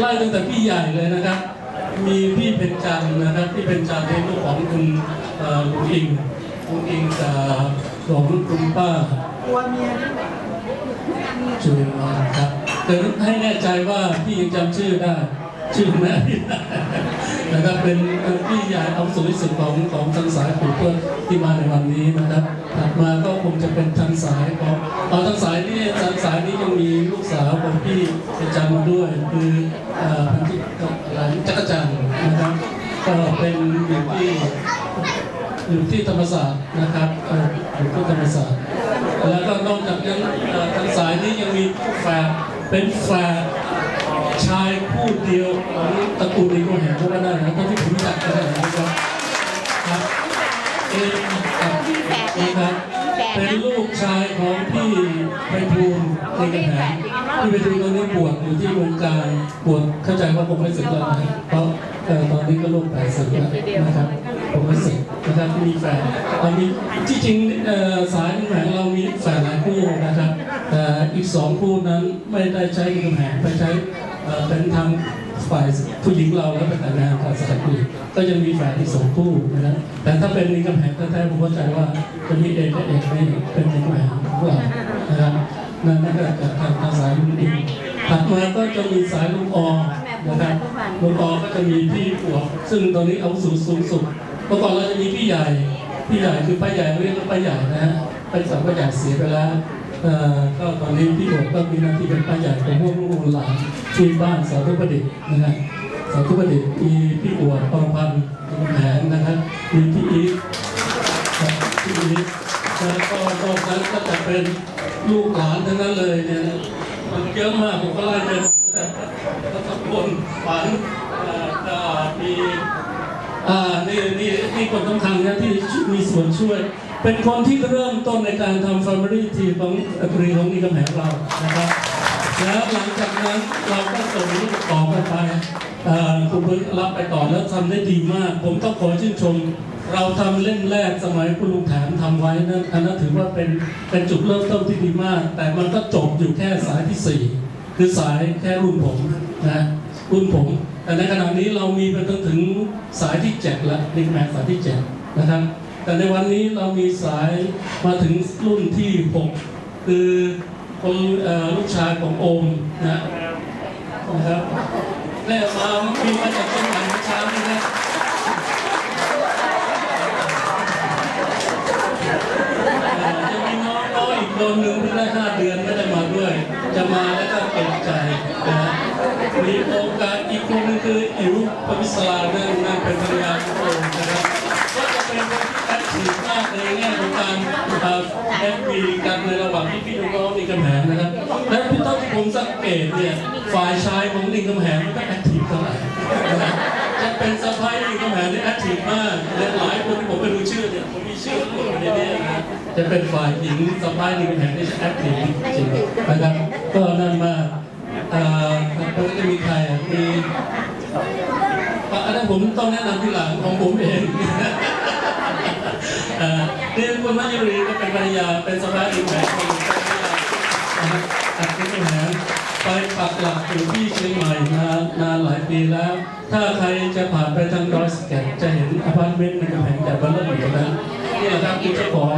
ไล่ตั้งแต่พี่ใหญ่เลยนะครับ มีพี่เป็นจันทร์นะครับพี่เป็นจันทร์เป็นลูกของคุณเอ่อลุงอิงลุงอิงกับของคุณป้าตัวเมียนี่จุยมาครับแต่ให้แน่ใจว่าพี่ยังจำชื่อได้ ชื่อแม่พี่ได้นะครับเป็นเป็นพี่ใหญ่เอาสุดที่สุดของของทางสายปู่เพื่อนที่มาในวันนี้นะครับถัดมาก็คงจะเป็นทางสายของเอาทางสายนี้ทางสายนี้ยังมีลูกสาวของพี่ เป็นจันทร์มาด้วยคือเอ่อพันธิอะไรจักรจันทร์นะครับก็เป็นอยู่ที่อยู่ที่ธรรมศาสตร์นะครับเอ่ออยู่ที่ธรรมศาสตร์ แล้วก็นอกจากนั้นเอ่อทางสายนี้ยังมีแฝดเป็นแฝดชายผู้เดียวของตระกูลอิงโกแหงก็ว่าได้นะเท่าที่ผมรู้จักก็ได้นะครับครับเอ็นกับเอ็นครับเป็นลูกชายของพี่ไพฑูรย์ในกระแหง พี่ไพฑูตอนนี้บวชอยู่ที่วงการบวชเข้าใจว่าคงไม่สึกแล้วนะครับเพราะเอ่ตอนนี้ก็ลูกแปสิบแล้วนะครับ ผมไม่สึกนะครับที่มีแฟนเรามีที่จริงเอ่อสายแหงเรามีแฟนหลายคู่นะครับแต่อีกสองคู่นั้นไม่ได้ใช้กำแหงไปใช้เป็นทางฝ่ายผู้หญิงเราแล้วเป็นแต่งงานกับสายผู้หญิงก็ยังมีแฟนอีกสองคู่นะครับแต่ถ้าเป็นนิกำแหงแท้ๆผมเข้าใจว่าจะมีเอกกับเอกไม่เป็นนิกำแหงของเรา นะครับนั่นนั่นก็จะทางทางสายลุงอิงถัดมาก็จะมีสายลุงออนะครับลุงออก็จะมีพี่ปวกซึ่งตอนนี้เอาสูงสูงสุดเมื่อก่อนเราจะมีพี่ใหญ่พี่ใหญ่คือป้าใหญ่เรียกว่าป้าใหญ่นะฮะป้าสาวป้าใหญ่เสียไปแล้วเอ่อก็ตอนนี้พี่โบก็มีหน้าที่เป็นป้าใหญ่เป็นพวกลูกหลานที่บ้านสาธุประดิษฐ์นะฮะสาธุประดิษฐ์มีพี่อวดปรพันธ์คุณแผนนะครับมีพี่อีทครับพี่อีทแล้วก็นอกนั้นก็จะเป็น ลูกหลานทั้งนั้นเลยเนี่ยมันเยอะมากผมก็ไล่เป็นรัตพลฝันมีอ่านี่นี่นี่คนสำคัญนะที่มีส่วนช่วย เป็นคนที่เริ่มต้นในการทำ Family Tea ของอกรีของนิกำแหงเรานะครับแล้วหลังจากนั้นเราก็ส่งลูกต่อไปไปคุณเพิ่งรับไปต่อแล้วทำได้ดีมาก ผมต้องขอชื่นชม เราทำเล่มแรกสมัยคุณลุงแถมทำไว้นั่นอันนั้นถือว่าเป็นเป็นจุดเริ่มต้นที่ดีมาก แต่มันก็จบอยู่แค่สายที่สี่คือสายแค่รุ่นผมนะรุ่นผม แต่ในขณะนี้เรามีไปจนถึงสายที่เจ็ดแล้วนิกแมนสายที่เจ็ดนะครับแต่ในวันนี้เรามีสายมาถึงรุ่นที่หกคือคนลูกชายของโอมนะนะครับแม่มามีมาจากเชียงใหม่เมื่อเช้านี้นะจะ องน้อยอีกคนหนึ่งที่ได้ห้าเดือนไม่ได้มาด้วย จะมาแล้วก็เก็บใจนะฮะมีโอกาสอีกคนหนึงคืออิ๋วปวิศลาเรื่องนั่นเป็นภรรยาของโอมนะครับก็จะเป็นคนที่แอคทีฟมากในแง่ของการแอคทีฟกันในระหว่างที่พี่น้องๆนี่กำแหงนะครับและพี่ต้นที่ผมสังเกตเนี่ยฝ่ายชายของลิงกำแหงไม่แอคทีฟเท่าไหร่จะเป็นสะพ้ายลิงกำแหงที่แอคทีฟมากและหลายคนที่ผมไปดูชื่อเนี่ยผมมีชื่อหมดในนี้นะ จะเป็นฝ่ายหญิงสบายหนึ่งแห่งที่แอคทีฟจริงๆนะครับ ก็นั่นมาเอ่อแล้วก็จะมีใครอะมีอันนั้นผมต้องแนะนำที่หลังของผมเองเอ่อนี่คุณมัจยุรีก็เป็นภรรยาเป็นสบายหนึ่งแห่งองนะครับอัดที่แหงไปปักหลักอยู่ที่เชียงใหม่นานนานหลายปีแล้ว ถ้าใครจะผ่านไปทางดอยสะเก็ตจะเห็นอพาร์ตเมนต์ในกำแพงแต่บ้านเริ่มอยู่นะนี่แหละครับคือเจ้าของ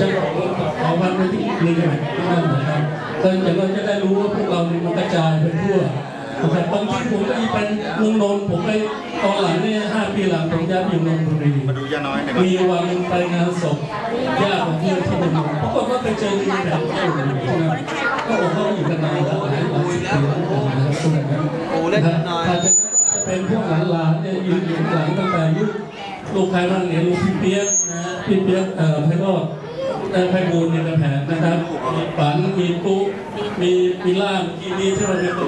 จ้าของขอวันนี้นี่ไงนั่นนะครับก็เดี๋ยวเราจะได้รู้ว่าพวกเรานี่มันกระจายไปทั่วนะครับบางทีผมก็เป็นเมืองนนท์ผมไปตอนหลังเนี่ยห้าปีหลังผมย้ายไปอยู่นนทบุรีมาดูย่าน้อยมีวันนึงไปงานศพญาติของเพื่อนที่เป็นหมอปรากฏว่าไปเจอที่อยู่ที่นั่นก็บอกเขาอยู่กันนานแล้วหลายสิบปีแล้วนะครับตรงนั้นโอ้เล่นน้าจจะเป็นพวกหลานๆเนี่ยยืนอยู่หลังตั้งแต่ยุคลูกใครบ้างเนี่ยลูกพี่เปี๊ยกนะพี่เปี๊ยกเอ่อไพโรจน์ เอ่อไพบูลย์เนี่ยกระแผงนะครับ มีปันมีปุ๊มีมีล่ามมีนี้ที่เราเป็นตัว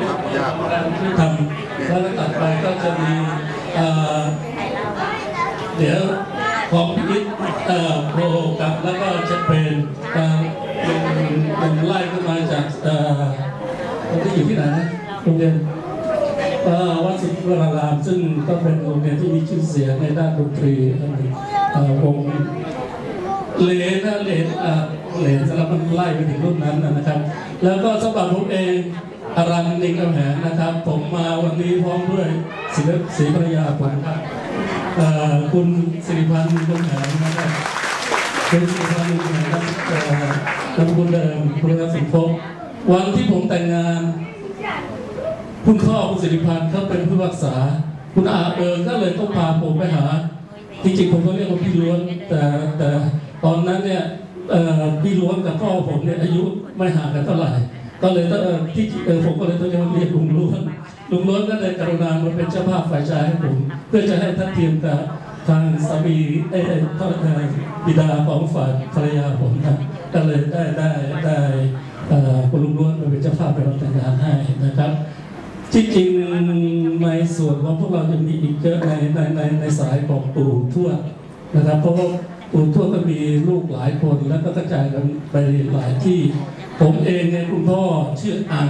การที่ทำแล้วก็ตัดไปก็จะมีเอ่อเดี๋ยวของพิพิธเอ่อโปรกับแล้วก็จะเป็นการเป็นเป็นไล่ขึ้นมาจากเอ่อผมจะอยู่ที่ไหนนะโรงเรียนเอ่อวัดสุทธิวราราม ซึ่งก็เป็นโรงเรียนที่มีชื่อเสียงในด้านดนตรีอันหนึ่งเอ่อวง เลนะเลนเอ่อเลนสำหรับมันไล่ไปถึงรุ่นนั้นนะครับ แล้วก็สำหรับผมเองอารันนิงกำแหงนะครับ ผมมาวันนี้พร้อมด้วยศิลป์ศรีภรรยาผมครับคุณสิริพันธ์นิงกำแหงนะครับคุณสิริพันธ์นิงกำแหงครับเอ่อนามสกุลเดิมคุณรัตน์สิงห์วันที่ผมแต่งงาน คุณพ่อคุณสิริพันธ์เขาเป็นผู้รักษา คุณอาเอิญก็เลยต้องพาผมไปหาจริงๆผมก็เรียกว่าพี่ล้วนแต่แต่ ตอนนั้นเนี่ยพี่ล้วนกับพ่อผมเนี่ยอายุไม่ห่างกันเท่าไหร่ ก็เลยต้องที่ผมก็เลยต้องเรียกเรียกลุงล้วนลุงล้วนก็เลยกรุณามาเป็นเจ้าภาพฝ่ายชายให้ผม เพื่อจะให้ทัดเทียมกับทางสามีเอ้ยเอ้ยทอดบิดาของฝ่ายภรรยาผมนะก็เลยได้ได้ได้เอ่อคุณลุงล้วนมาเป็นเจ้าภาพไปรับแต่งงานให้นะครับที่จริงในส่วนของพวกเราจะมีอีกเยอะในในในในสายของปู่ทวดนะครับเพราะว่า ปู่ทวก็มีลูกหลายคนแล้วก็กระจายกันไปหลายที่ ผมเองเนี่ยคุณพ่อชื่ออัง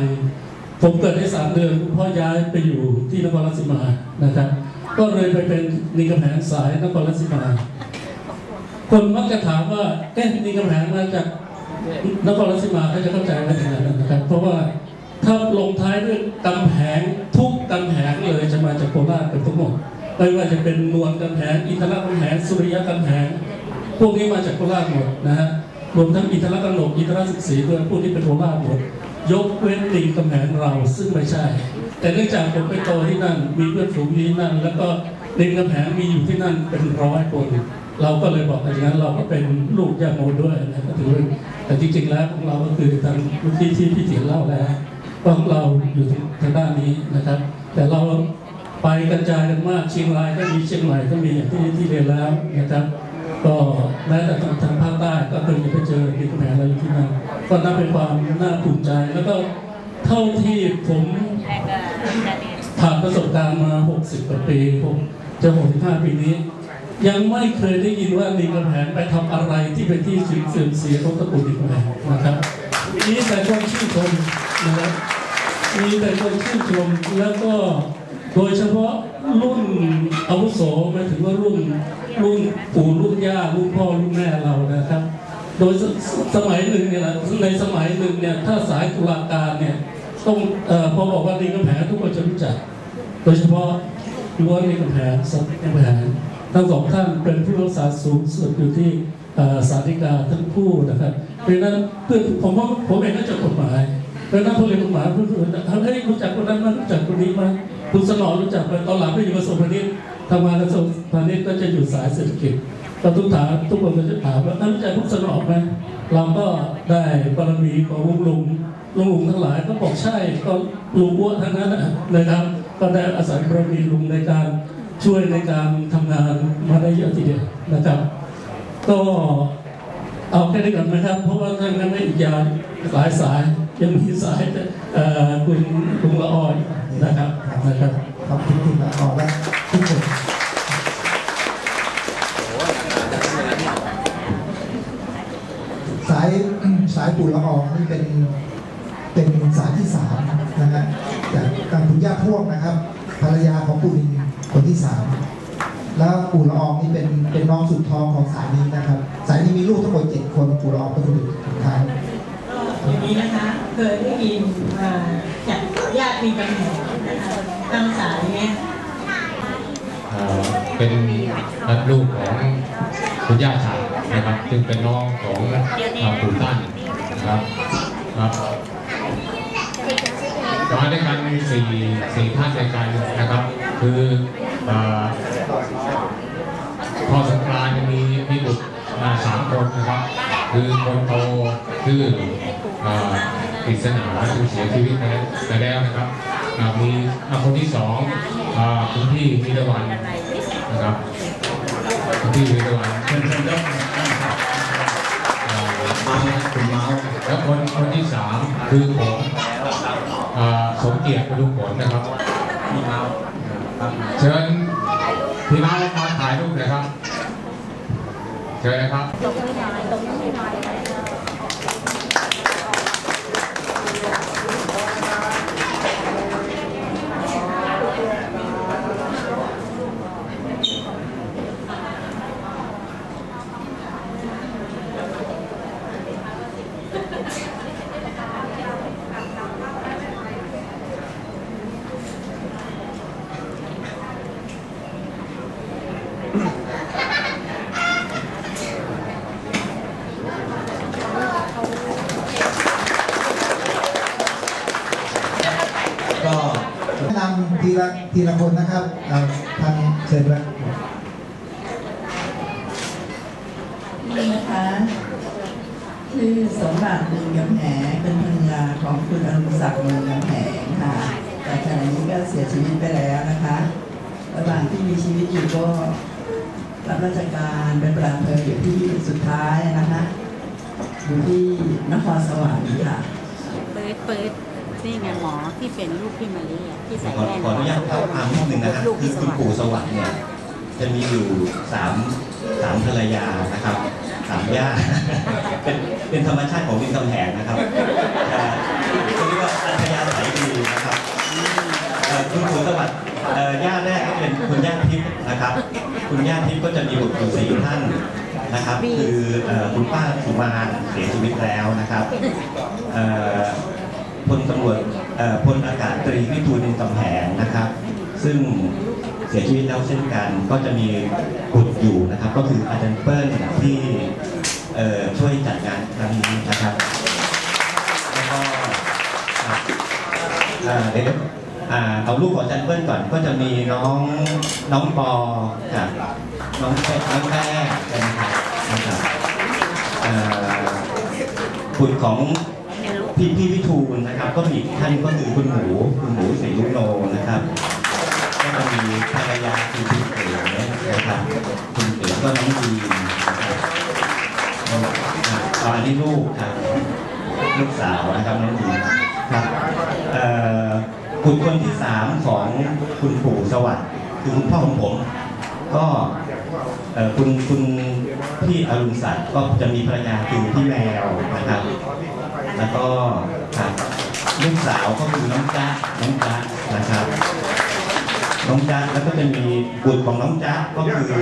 ผมเกิดได้สามเดือนคุณพ่อย้ายไปอยู่ที่นครราชสีมานะครับก็เลยไปเป็นนิกำแหงสายนครราชสีมา คนมักจะถามว่าแก้นิกำแหงมาจากนครราชสีมาเขาจะเข้าใจว่าอย่างไรนะครับ เพราะว่าถ้าลงท้ายด้วยกำแพงทุกกำแพงเลยจะมาจากโคราชเป็นทั้งหมดไม่ว่าจะเป็นนวลกำแพงอินทรกำแพงสุริยะกำแพง พวกนี้มาจากโคราชหมดนะฮะรวมทั้งอินทรกำหนกอินทรสิกสีด้วยพวกนี้เป็นโคราชหมดยกเว้นลิงกำแพงเราซึ่งไม่ใช่ แต่เนื่องจากผมไปโตที่นั่น มีเพื่อนฝูงที่นั่น แล้วก็ลิงกำแพงมีอยู่ที่นั่นเป็นร้อยคนเราก็เลยบอกอย่างนั้นเราก็เป็นลูกยาโมด้วยนะก็ถือว่าแต่จริงๆแล้วพวกเราก็คือทางเมื่อกี้ที่พี่เถียนเล่าแล้วพวกเราอยู่ทางด้านนี้นะครับ แต่เราไปกระจายกันมากเชียงรายก็มีเชียงใหม่ก็มีอย่างที่ที่เรียนแล้วนะครับ ก็แม้แต่ทางภาคใต้ก็เคยไปเจอที่กำแพงอะไรอยู่ที่นั่นก็นับเป็นความน่าภูมิใจแล้วก็เท่าที่ผมผ่านประสบการณ์มา 60กว่าปีผมจะ65ปีนี้ ยังไม่เคยได้ยินว่าลิงกำแพงไปทำอะไรที่เป็นที่เสื่อมเสียของตระกูลลิงกำแพงนะครับมีแต่คนชื่นชมนะครับมีแต่คนชื่นชมแล้วก็โดยเฉพาะ รุ่นอาวุโสหมายถึงว่ารุ่นรุ่นปู่รุ่นย่ารุ่นพ่อรุ่นแม่เรานะครับ โดยสสมัยหนึ่งเนี่ยนะในสมัยหนึ่งเนี่ยถ้าสายตุลาการเนี่ยต้องอพอบอกว่าลิงกำแพงทุกคนจะรู้จัก โดยเฉพาะล้วนลิงกำแพงสัตว์กแพงทั้งสองท่านเป็นผู้รักษาสูงสุดอยู่ที่สาธิกาทั้งคู่นะครับเพราะฉะนั้นเพื่อนผมว่าผมเองก็จบกฎหมาย แล้วนักเรียนกฎหมายเพื่อนๆทำให้รู้จักคนนั้นมารู้จักคนนี้มาคุณสนอรู้จักไปตอนหลังไปอยู่กระทรวงพาณิชย์ทำงานกระทรวงพาณิชย์ก็จะอยู่สายเศรษฐกิจก็ทุกถามทุกคนก็จะถามว่าท่านรู้จักคุณสนอไหมเราก็ได้บารมีของลุงลุงลุงลุงทั้งหลายก็บอกใช่ก็ลุงอ้วนทั้งนั้นนะนะครับก็ได้อาศัยบารมีลุงในการช่วยในการทำงานมาได้เยอะทีเดียวนะครับ ก็เอาแค่นี้ก่อนนะครับ เพราะว่าท่านนั้นไม่อีกยาวหลายสาย ยังมีสายเอ่อคุณคุณละออยนะครับนะครับขอบคุณคุณละออและทุกคนสายสายปู่ละอองนี่เป็นเป็นสายที่สามนะฮะจากการคุณย่าพ่วงนะครับ ภรรยาของปู่ลิงคนที่สามแล้วปู่ละอองนี่เป็นเป็นน้องสุดท้องของสายนี้นะครับ สายนี้มีลูกทั้งหมดเจ็ดคนปู่ละอองเป็นคนสุดท้าย อย่างนี้นะคะ เคยได้ยินมาจากญาติมีปัญหานะคะทางสายเนี่ยเอ่อเป็นลูกของคุณย่าฉัดนะครับซึ่งเป็นน้องของเอ่อปู่ตั้นนะครับครับมาด้วยกันสี่สี่ท่านด้วยกันนะครับ คือเอ่อพ่อสงกรานต์มีมีบุตรมาสามคนนะครับ คือคนโตชื่อเอ่อกฤษณาซึ่งเสียชีวิตไปไปแล้วนะครับอ่ามีอ่าคนที่สองอ่าคุณพี่มิรวันนะครับคุณพี่มิรวันเชิญเชิญครับอ่าคุณเมาส์แล้วคนคนที่สามคือผมอ่าสมเกียรติประดุกผลนะครับพี่เมาส์ครับเชิญพี่น้องมาถ่ายรูปหน่อยครับเชิญนะครับค ก็นำทีละทีละคนนะครับเอาทางเชิญละนี่นะคะชื่อสมบัติเมืองกำแหงเป็นภรรยาของคุณอนุศักดิ์เมืงกำแหงค่ะแต่ขณะนี้ก็เสียชีวิตไปแล้วนะคะ ระหว่างที่มีชีวิตอยู่ก็ รับราชการเป็นประธานอำเภออยู่ที่สุดท้ายนะคะอยู่ที่นครสวรรค์ค่ะเปิดเปิดนี่ไงหมอที่เป็นลูกพี่มารีอะที่ใส่ขอแว่นขออนุญาตเท้าความนิดนึงนะครับลูกคือพี่สคุณวัสปู่ดิ์สวัสดิ์เนี่ยจะมีอยู่สามสามภรรยานะครับสามย่าเป็นเป็นธรรมชาติของดินกำแหงนะครับแต่เขาเรียกว่าอัธยาศัยดีนะครับเอ่อคุณปู่สวัสดิ์ เอ่อย่าแรกก็เป็นคุณย่าทิพย์นะครับ คุณย่าทิพย์ก็จะมีบุตรอยู่สี่ท่านนะครับ คือเอ่อคุณป้าสุมานเสียชีวิตแล้วนะครับเอ่อพลตำรวจเอ่อพลอากาศตรีวิทูลนินกำแหงนะครับ ซึ่งเสียชีวิตแล้วเช่นกันก็จะมีบุตรอยู่นะครับ ก็คืออาจารย์เปิ้ลที่เอ่อช่วยจัดงานครั้งนี้นะครับแล้วก็อะอ่าเดี๋ยวอ่า เอาลูกของอาจารย์เปิ้ลก่อนก็จะมีน้องน้องปอกับน้องแป้น้องแป้เป็นครับนะครับอ่าบุตรของพี่พี่วิทูลนะครับ ก็มีอีกท่านก็คือคุณหมูคุณหมูศรีลุโนนะครับก็จะมีภรรยาคือคุณเอ๋นะครับคุณเอ๋ก็น้องดีนะครับตอนนี้ลูกครับลูกสาวนะครับน้องดีครับ คุณคนที่สามของคุณปู่สวัสดิ์คือคุณพ่อของผม ก็คุณคุณพี่อรุณศักดิ์ก็จะมีภรรยาคือพี่แมวนะครับ แล้วก็ครับลูกสาวก็คือน้องจ๊ะน้องจ๊ะนะครับ น้องจ๊ะแล้วก็จะมีบุตรของน้องจ๊ะก็คือ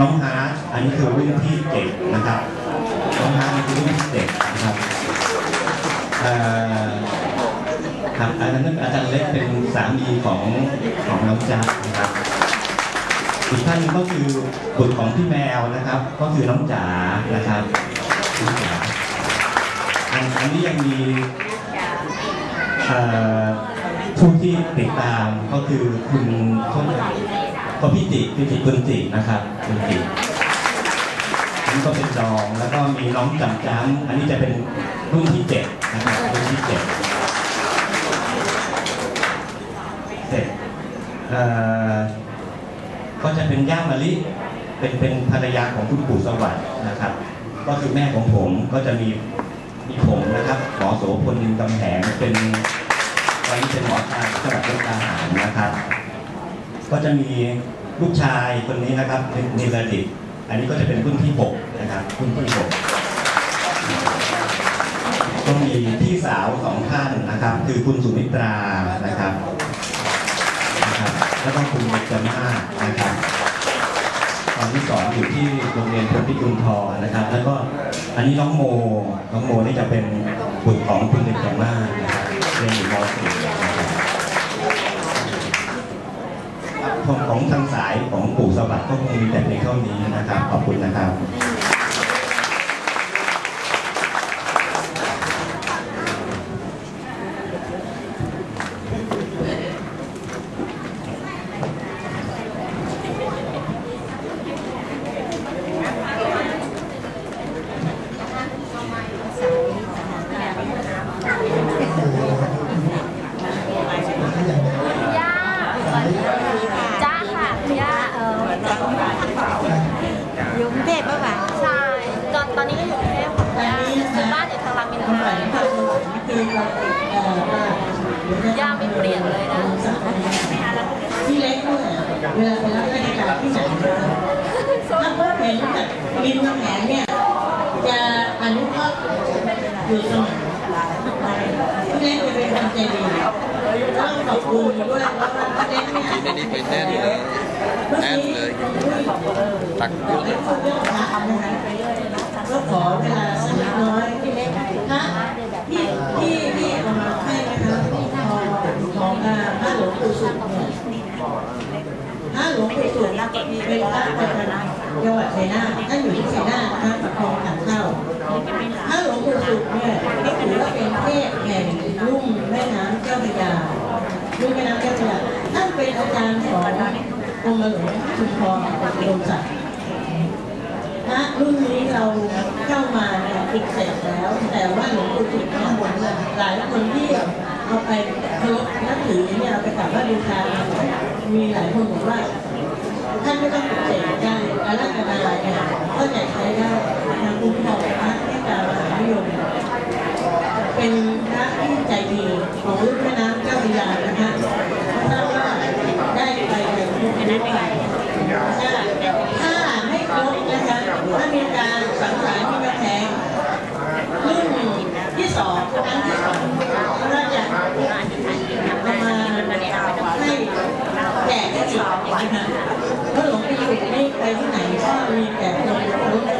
น้องฮาร์ดอันนี้คือรุ่นที่เจ็ดนะครับน้องฮาร์ดนี่คือรุ่นที่เจ็ดนะครับ ครับอันนั้นอาจารย์เล็กเป็นสามีของของน้องจ๊ะนะครับอีกท่านหนึ่งก็คือบุตรของพี่แมวนะครับ ก็คือน้องจ๋านะครับอันนี้ยังมีผู้ที่ติดตามก็คือคุณโทษนก็พิจิพิจิคุณจินะครับคุณจิอันนี้ก็เป็นจองแล้วก็มีน้องจำจ้ำอันนี้จะเป็นรุ่นที่เจ็ดนะครับรุ่นที่เจ็ดเสร็จเอ่อ ก็จะเป็นย่ามะลิเป็นเป็นภรรยาของคุณปู่สวัสดิ์นะครับ ก็คือแม่ของผมก็จะมีมีผมนะครับหมอโสพลนินกำแหงเป็นวันนี้เป็นหมอชายจังหวัดมุกดาหารนะครับ ก็จะมีลูกชายคนนี้นะครับนิรดิตอันนี้ก็จะเป็นรุ่นที่หกนะครับรุ่นที่หกก็มีพี่สาวสองท่านนะครับ คือคุณสุมิตรา แล้วก็คุณเบญจมานะครับตอนที่สอนอยู่ที่โรงเรียนพลพิกุลทองนะครับ แล้วก็อันนี้น้องโมน้องโมนี่จะเป็นบุตรของคุณเด็กจามานะครับเรียนอยู่ม .4 นะครับของของทางสายของปู่สวัสดิ์ก็คงมีแต่เพียงเท่านี้นะครับ ขอบคุณนะครับ ย่าจ้าค่ะย่าเอออยู่กรุงเทพป่ะคะใช่ตอนตอนนี้ก็อยู่กรุงเทพค่ะย่าคือบ้านอยู่ทางรามอินท ส รา มัยภาคสวรรค์คือเราเอ่อว่า ย่าไม่เปลี่ยนเลยนะ พี่เล็กด้วยเวลาไปรับราชการที่ไหนนะครับถ้าเพื่อนเห็นแบบริมกำแหงเนี่ย จะอนุเคราะห์ อยู่เสมอพี่เล็กจะเป็นคนใจดีต้องขอบคุณด้วยเพราะว่าเล็กเนี่ยไม่ได้ไปแน่นเลยแน่นเลยตักเยอะเลยก็ขอเวลาสักน้อยพี่เล็กพระที่ที่ที่เอามาให้นะคะของของพระหลวงปู่สุขพระหลวงปู่สุขเป็นพระประจำ จังหวัดชัยนาทท่านอยู่ที่ชัยนาทนะคะประคองขันเข้าพระหลวงปู่สุขเนี่ยก็ถือว่าเป็นเทพแห่งลุ่มแม่น้ำเจ้าพระยาลุ่มแม่น้ำเจ้าพระยานเป็นอาจารย์ของกรมหลวงชุมพรอุดมศักดิ์พระรุ่นนี้เราเข้ามาเนี่ยติดเสร็จแล้ว แต่ว่าหลวงปู่ถิเนี่ยหลายคนที่เอาไปเคารพนับถือเนี่ยเอาไปกราบไหว้บูชามีหลายคนบอกว่า ท่านไม่ต้องปลุกเสกได้อาราธนาเนี่ยก็จะใช้ได้ทางคุ้มครองพระที่ตามหานิยม เป็นพระที่ใจดีของรุ่นแม่น้ำเจ้าพระยานะคะทราบว่าได้ไปอย่างทุกนั้นไปถ้าให้ครบนะคะถ้ามีการสังสรรค์ที่กระแทงรุ่นที่สองครั้งที่สองก็จะเอามาให้แจกให้อีกนะคะ ไปที่ไหนก็มีแต่คนรู้